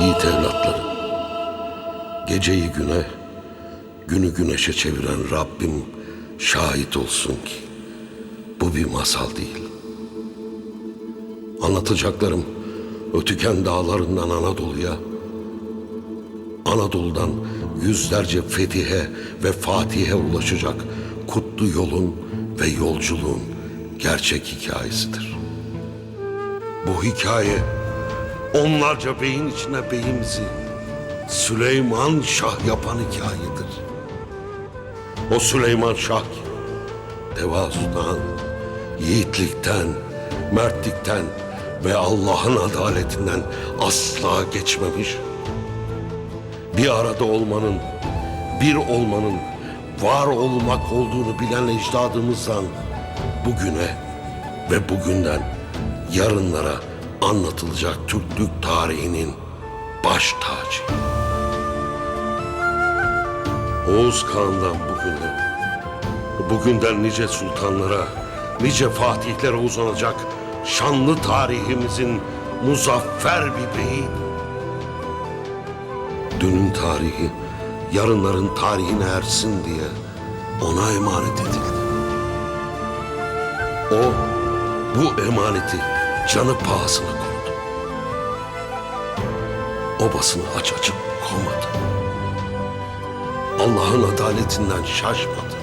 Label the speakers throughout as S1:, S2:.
S1: Yiğit evlatlarım. Geceyi güne, günü güneşe çeviren Rabbim şahit olsun ki bu bir masal değil. Anlatacaklarım Ötüken dağlarından Anadolu'ya, Anadolu'dan yüzlerce fetihe ve fatihe ulaşacak kutlu yolun ve yolculuğun gerçek hikayesidir. Bu hikaye onlarca beyin içine beyimizi Süleyman Şah yapan hikayedir. O Süleyman Şah ki, yiğitlikten, mertlikten ve Allah'ın adaletinden asla geçmemiş. Bir arada olmanın, bir olmanın, var olmak olduğunu bilen ecdadımızdan bugüne ve bugünden yarınlara anlatılacak Türklük tarihinin baş tacı. Oğuz Kağan'dan bugüne, bugünden nice sultanlara, nice fatihlere uzanacak şanlı tarihimizin muzaffer bir beyi. Dünün tarihi, yarınların tarihine ersin diye ona emanet edildi. O bu emaneti canı pahasına. Obasını aç açıp komadı. Allah'ın adaletinden şaşmadı.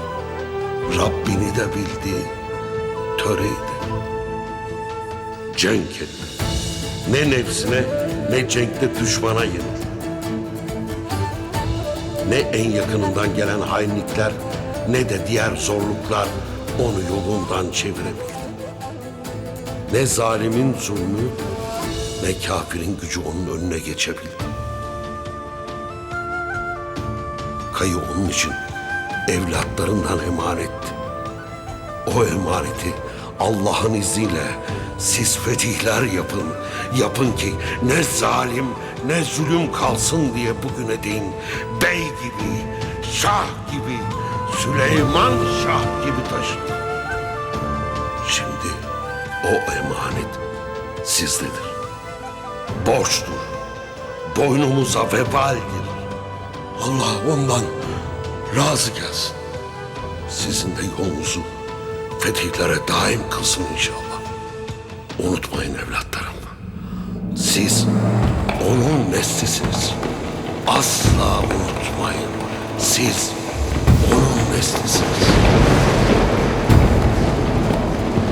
S1: Rabbini de bildi, töreydi. Cenk etti. Ne nefsine ne cenkte düşmana yenildi. Ne en yakınından gelen hainlikler ne de diğer zorluklar onu yolundan çevirebildi. Ne zalimin zulmü ne kafirin gücü onun önüne geçebildi. Kayı onun için evlatlarından emanetti. O emaneti Allah'ın izniyle siz fetihler yapın. Yapın ki ne zalim ne zulüm kalsın diye bugüne değin bey gibi, şah gibi, Süleyman Şah gibi taşıdı. Şimdi o emanet sizdedir. Borçtur. Boynumuza vebaldir. Allah ondan razı gelsin. Sizin de yolunuzu fetihlere daim kılsın inşallah. Unutmayın evlatlarım. Siz onun neslisiniz. Asla unutmayın. Siz onun neslisiniz.